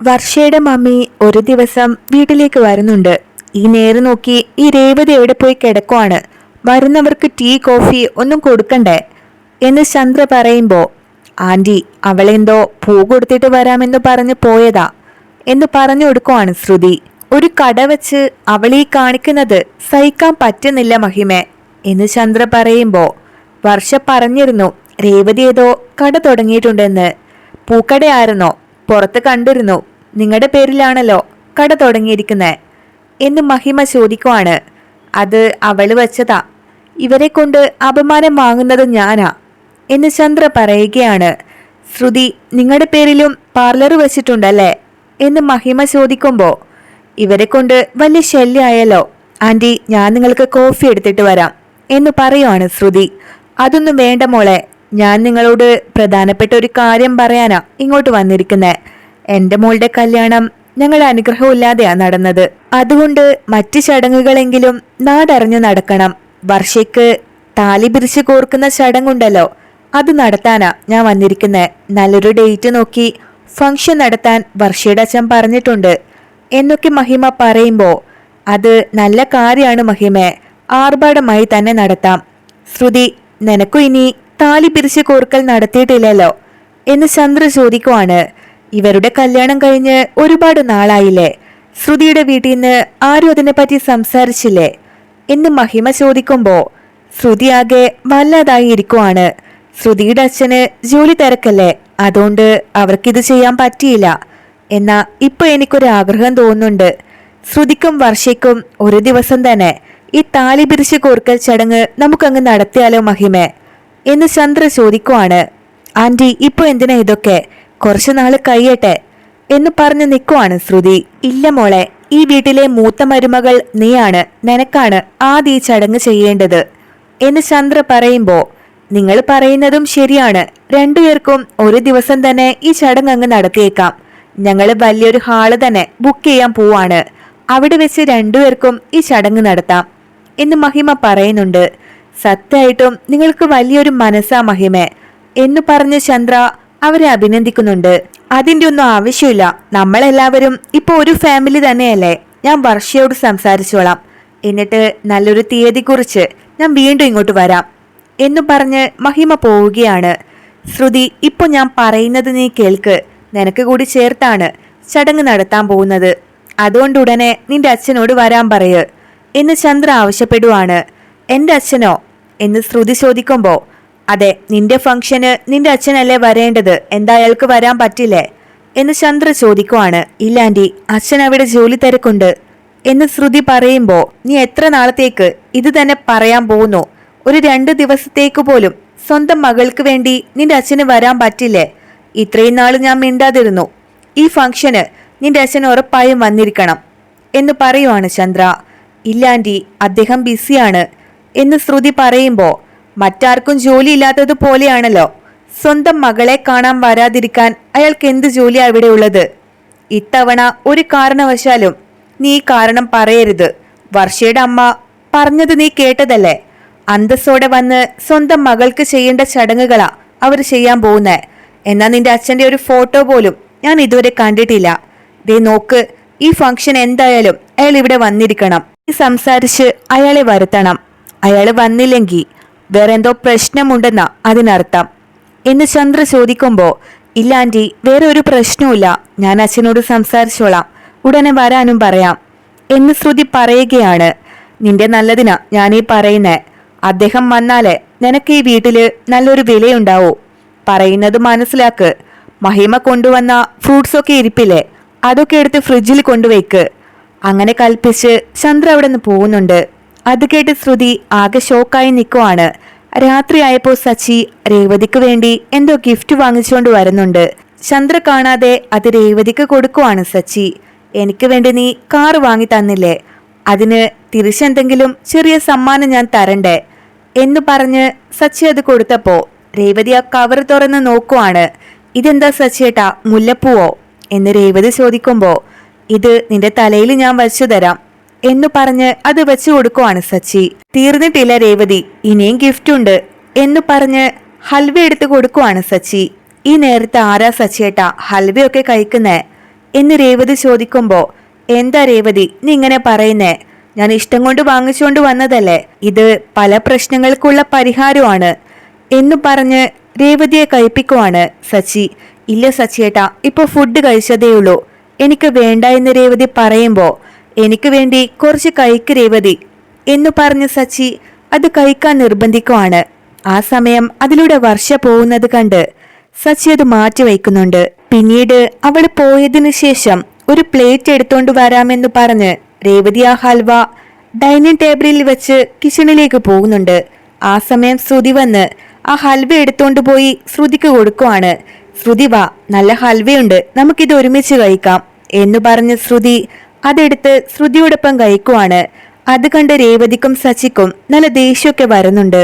വർഷയുടെ mummy ഒരു ദിവസം വീട്ടിലേക്ക് വരുന്നുണ്ട്. ഈ നേരെ നോക്കി ഈ രേവതി എവിടെ പോയി കിടക്കുവാണ്. വരുന്നവർക്ക് ടീ കോഫി ഒന്നും കൊടുക്കണ്ടേ? എന്ന് ചന്ദ്ര പറയുമ്പോൾ ആന്റി അവളെന്തോ പൂ കൊടുത്തിട്ട് വരാമെന്ന് പറഞ്ഞ് പോയതാ എന്ന് പറഞ്ഞു കൊടുക്കുവാണ് ശ്രുതി. ഒരു കട വെച്ച് അവളീ കാണിക്കുന്നത് സഹിക്കാൻ പറ്റുന്നില്ല മഹിമേ എന്ന് ചന്ദ്ര പറയുമ്പോൾ വർഷ പറഞ്ഞിരുന്നു രേവതി ഏതോ കട തുടങ്ങിയിട്ടുണ്ടെന്ന്. പൂക്കടയായിരുന്നോ? പുറത്ത് കണ്ടിരുന്നു. നിങ്ങളുടെ പേരിലാണല്ലോ കട തുടങ്ങിയിരിക്കുന്നത് എന്ന് മഹിമ ചോദിക്കുവാണ്. അത് അവൾ വച്ചതാ. ഇവരെ കൊണ്ട് അപമാനം വാങ്ങുന്നത് ഞാനാ എന്ന് ചന്ദ്ര പറയുകയാണ്. ശ്രുതി നിങ്ങളുടെ പേരിലും പാർലർ വെച്ചിട്ടുണ്ടല്ലേ എന്ന് മഹിമ ചോദിക്കുമ്പോൾ ഇവരെ കൊണ്ട് വലിയ ശല്യമായല്ലോ ആന്റി ഞാൻ നിങ്ങൾക്ക് കോഫി എടുത്തിട്ട് വരാം എന്ന് പറയുവാണ് ശ്രുതി. അതൊന്നും വേണ്ട മോളെ ഞാൻ നിങ്ങളോട് പ്രധാനപ്പെട്ട ഒരു കാര്യം പറയാനാ ഇങ്ങോട്ട് വന്നിരിക്കുന്നത് എന്റെ മോളുടെ കല്യാണം ഞങ്ങൾ അനുഗ്രഹമില്ലാതെയാ നടന്നത്. അതുകൊണ്ട് മറ്റു ചടങ്ങുകളെങ്കിലും നാടറിഞ്ഞു നടക്കണം. വർഷയ്ക്ക് താലി പിരിച്ച് കോർക്കുന്ന ചടങ്ങുണ്ടല്ലോ. അത് നടത്താനാ ഞാൻ വന്നിരിക്കുന്നത് നല്ലൊരു ഡേറ്റ് നോക്കി ഫംഗ്ഷൻ നടത്താൻ വർഷയുടെ അച്ഛൻ പറഞ്ഞിട്ടുണ്ട്. എന്നൊക്കെ മഹിമ പറയുമ്പോൾ അത് നല്ല കാര്യമാണ് മഹിമെ. ആർഭാടമായി തന്നെ നടത്താം. ശ്രുതി നിനക്കും ഇനി താലി പിരിച്ച് കോർക്കൽ നടത്തിയിട്ടില്ലല്ലോ എന്ന് ചന്ദ്ര ചോദിക്കുവാണ്. ഇവരുടെ കല്യാണം കഴിഞ്ഞ് ഒരുപാട് നാളായില്ലേ? ശ്രുതിയുടെ വീട്ടിൽ നിന്ന് ആരും അതിനെപ്പറ്റി സംസാരിച്ചില്ലേ? എന്ന് മഹിമ ചോദിക്കുമ്പോ ശ്രുതി ആകെ വല്ലാതായി ഇരിക്കുവാണ് ശ്രുതിയുടെ അച്ഛന് ജോലി തിരക്കല്ലേ? അതുകൊണ്ട് അവർക്കിത് ചെയ്യാൻ പറ്റിയില്ല. എന്നാ ഇപ്പൊ എനിക്കൊരു ആഗ്രഹം തോന്നുന്നുണ്ട്. ശ്രുതിക്കും വർഷയ്ക്കും ഒരു ദിവസം തന്നെ ഈ താലി പിരിച്ച് കോർക്കൽ ചടങ്ങ് നമുക്കങ്ങ് നടത്തിയാലോ മഹിമേ? എന്ന് ചന്ദ്ര ചോദിക്കുവാണ്. ആന്റി ഇപ്പൊ എന്തിനാ ഇതൊക്കെ? കുറച്ചു നാൾ കഴിയട്ടെ എന്ന് പറഞ്ഞു നിൽക്കുവാണ് ശ്രുതി. ഇല്ല മോളെ ഈ വീട്ടിലെ മൂത്ത മരുമകൾ നീയാണ് നിനക്കാണ് ആദ്യ ഈ ചടങ്ങ് ചെയ്യേണ്ടത് എന്ന് ചന്ദ്ര പറയുമ്പോ നിങ്ങൾ പറയുന്നതും ശരിയാണ്. രണ്ടുപേർക്കും ഒരു ദിവസം തന്നെ ഈ ചടങ്ങ് അങ്ങ് നടത്തിയേക്കാം. ഞങ്ങൾ വലിയൊരു ഹാൾ തന്നെ ബുക്ക് ചെയ്യാൻ പോവാണ്. അവിടെ വെച്ച് രണ്ടുപേർക്കും ഈ ചടങ്ങ് നടത്താം എന്ന് മഹിമ പറയുന്നുണ്ട്. സത്യമായിട്ടും നിങ്ങൾക്ക് വലിയൊരു മനസ്സാ മഹിമ എന്ന് പറഞ്ഞ് ചന്ദ്ര അവരെ അഭിനന്ദിക്കുന്നുണ്ട്. അതിന്റെ ഒന്നും ആവശ്യമില്ല. നമ്മളെല്ലാവരും ഇപ്പൊ ഒരു ഫാമിലി തന്നെയല്ലേ? ഞാൻ വർഷയോട് സംസാരിച്ചോളാം. എന്നിട്ട് നല്ലൊരു തീയതി കുറിച്ച് ഞാൻ വീണ്ടും ഇങ്ങോട്ട് വരാം. എന്നു പറഞ്ഞ് മഹിമ പോവുകയാണ്. ശ്രുതി ഇപ്പൊ ഞാൻ പറയുന്നത് നീ കേൾക്ക്. നിനക്ക് കൂടി ചേർത്താണ് ചടങ്ങ് നടത്താൻ പോകുന്നത്. അതുകൊണ്ട് ഉടനെ നിന്റെ അച്ഛനോട് വരാൻ പറയ്. എന്ന് ചന്ദ്ര ആവശ്യപ്പെടുവാണ്. എന്റെ അച്ഛനോ? എന്ന് ശ്രുതി ചോദിക്കുമ്പോ അതെ നിന്റെ ഫംഗ്ഷന് നിന്റെ അച്ഛനല്ലേ വരേണ്ടത്? എന്താ അയാൾക്ക് വരാൻ പറ്റില്ലേ? എന്ന് ചന്ദ്ര ചോദിക്കുവാണ്. ഇല്ലാണ്ടി അച്ഛൻ അവിടെ ജോലി തിരക്കുണ്ട്. എന്ന് ശ്രുതി പറയുമ്പോൾ നീ എത്ര നാളത്തേക്ക് ഇത് തന്നെ പറയാൻ പോകുന്നു ഒരു രണ്ട് ദിവസത്തേക്ക് പോലും സ്വന്തം മകൾക്ക് വേണ്ടി നിന്റെ അച്ഛന് വരാൻ പറ്റില്ലേ? ഇത്രയും നാൾ ഞാൻ മിണ്ടാതിരുന്നു. ഈ ഫംഗ്ഷന് നിന്റെ അച്ഛൻ ഉറപ്പായും വന്നിരിക്കണം. എന്ന് പറയുവാണ് ചന്ദ്ര. ഇല്ലാണ്ടി അദ്ദേഹം ബിസിയാണ്. എന്ന് ശ്രുതി പറയുമ്പോ മറ്റാർക്കും ജോലിയില്ലാത്തത് പോലെയാണല്ലോ. സ്വന്തം മകളെ കാണാൻ വരാതിരിക്കാൻ അയാൾക്ക് എന്ത് ജോലിയാ ഇവിടെ ഉള്ളത് ഇത്തവണ ഒരു കാരണവശാലും നീ കാരണം പറയരുത്. വർഷയുടെ അമ്മ പറഞ്ഞത് നീ കേട്ടതല്ലേ? അന്തസ്സോടെ വന്ന് സ്വന്തം മകൾക്ക് ചെയ്യേണ്ട ചടങ്ങുകളാ അവർ ചെയ്യാൻ പോകുന്നേ. എന്നാ നിന്റെ അച്ഛന്റെ ഒരു ഫോട്ടോ പോലും ഞാൻ ഇതുവരെ കണ്ടിട്ടില്ല. ദേ നോക്ക് ഈ ഫംഗ്ഷൻ എന്തായാലും അയാൾ ഇവിടെ വന്നിരിക്കണം. സംസാരിച്ച് അയാളെ വരുത്തണം. അയാൾ വന്നില്ലെങ്കിൽ വേറെ എന്തോ പ്രശ്നമുണ്ടെന്നാ അതിനർത്ഥം. എന്ന് ചന്ദ്ര ചോദിക്കുമ്പോ ഇല്ല ആന്റി വേറെ ഒരു പ്രശ്നവുമില്ല. ഞാൻ അച്ഛനോട് സംസാരിച്ചോളാം. ഉടനെ വരാനും പറയാം. എന്ന് ശ്രുതി പറയുകയാണ്. നിന്റെ നല്ലതിനാ ഞാനീ പറയുന്നേ. അദ്ദേഹം വന്നാലേ നിനക്ക് ഈ വീട്ടിൽ നല്ലൊരു വിലയുണ്ടാവൂ. പറയുന്നത് മനസ്സിലാക്ക്. മഹിമ കൊണ്ടുവന്ന ഫ്രൂട്ട്സ് ഒക്കെ ഇരിപ്പില്ലേ? അതൊക്കെ എടുത്ത് ഫ്രിഡ്ജിൽ കൊണ്ടുവയ്ക്ക്. അങ്ങനെ കൽപ്പിച്ച് ചന്ദ്ര അവിടെ നിന്ന് പോകുന്നുണ്ട്. അത് കേട്ട് ശ്രുതി ആകെ ഷോക്കായി നിൽക്കുവാണ് രാത്രിയായപ്പോൾ സച്ചി രേവതിക്ക് വേണ്ടി എന്തോ ഗിഫ്റ്റ് വാങ്ങിച്ചുകൊണ്ട് വരുന്നുണ്ട്. ചന്ദ്ര കാണാതെ അത് രേവതിക്ക് കൊടുക്കുവാണ് സച്ചി. എനിക്ക് വേണ്ടി നീ കാർ വാങ്ങി തന്നില്ലേ? അതിന് തിരിച്ചെന്തെങ്കിലും ചെറിയ സമ്മാനം ഞാൻ തരണ്ടേ? എന്ന് പറഞ്ഞ് സച്ചി അത് കൊടുത്തപ്പോ രേവതി ആ കവർ തുറന്ന് നോക്കുവാണ്. ഇതെന്താ സച്ചിയേട്ടാ മുല്ലപ്പൂവോ? എന്ന് രേവതി ചോദിക്കുമ്പോ ഇത് നിന്റെ തലയിൽ ഞാൻ വച്ചു തരാം. എന്നു പറഞ്ഞ് അത് വെച്ചു കൊടുക്കുവാണ് സച്ചി. തീർന്നിട്ടില്ല രേവതി ഇനിയും ഗിഫ്റ്റ് ഉണ്ട് എന്ന് പറഞ്ഞ് ഹൽവ എടുത്ത് കൊടുക്കുവാണ് സച്ചി. ഈ നേരത്തെ ആരാ സച്ചിയേട്ടാ ഹൽവയൊക്കെ കഴിക്കുന്നേ? എന്ന് രേവതി ചോദിക്കുമ്പോ എന്താ രേവതി നീ ഇങ്ങനെ പറയുന്നേ? ഞാൻ ഇഷ്ടം കൊണ്ട് വാങ്ങിച്ചുകൊണ്ട് വന്നതല്ലേ? ഇത് പല പ്രശ്നങ്ങൾക്കുള്ള പരിഹാരമാണ് എന്ന് പറഞ്ഞ് രേവതിയെ കഴിപ്പിക്കുവാണ് സച്ചി. ഇല്ല സച്ചിയേട്ടാ ഇപ്പൊ ഫുഡ് കഴിച്ചതേയുള്ളൂ. എനിക്ക് വേണ്ട എന്ന് രേവതി പറയുമ്പോ എനിക്ക് വേണ്ടി കുറച്ച് കഴിക്ക് രേവതി എന്നു പറഞ്ഞ് സച്ചി അത് കഴിക്കാൻ നിർബന്ധിക്കുവാണ്. ആ സമയം അതിലൂടെ വർഷ പോകുന്നത് കണ്ട് സച്ചി അത് മാറ്റി വയ്ക്കുന്നുണ്ട്. പിന്നീട് അവൾ പോയതിനു ശേഷം ഒരു പ്ലേറ്റ് എടുത്തോണ്ട് വരാമെന്ന് പറഞ്ഞ് രേവതി ആ ഹൽവ ഡൈനിങ് ടേബിളിൽ വെച്ച് കിച്ചണിലേക്ക് പോകുന്നുണ്ട്. ആ സമയം ശ്രുതി വന്ന് ആ ഹൽവ എടുത്തോണ്ട് പോയി ശ്രുതിക്ക് കൊടുക്കുവാണ്. ശ്രുതി വാ നല്ല ഹൽവയുണ്ട് നമുക്കിത് ഒരുമിച്ച് കഴിക്കാം എന്ന് പറഞ്ഞ് ശ്രുതി അതെടുത്ത് ശ്രുതിയോടൊപ്പം കഴിക്കുവാണ് അത് കണ്ട് രേവതിക്കും സച്ചിക്കും നല്ല ദേഷ്യമൊക്കെ വരുന്നുണ്ട്.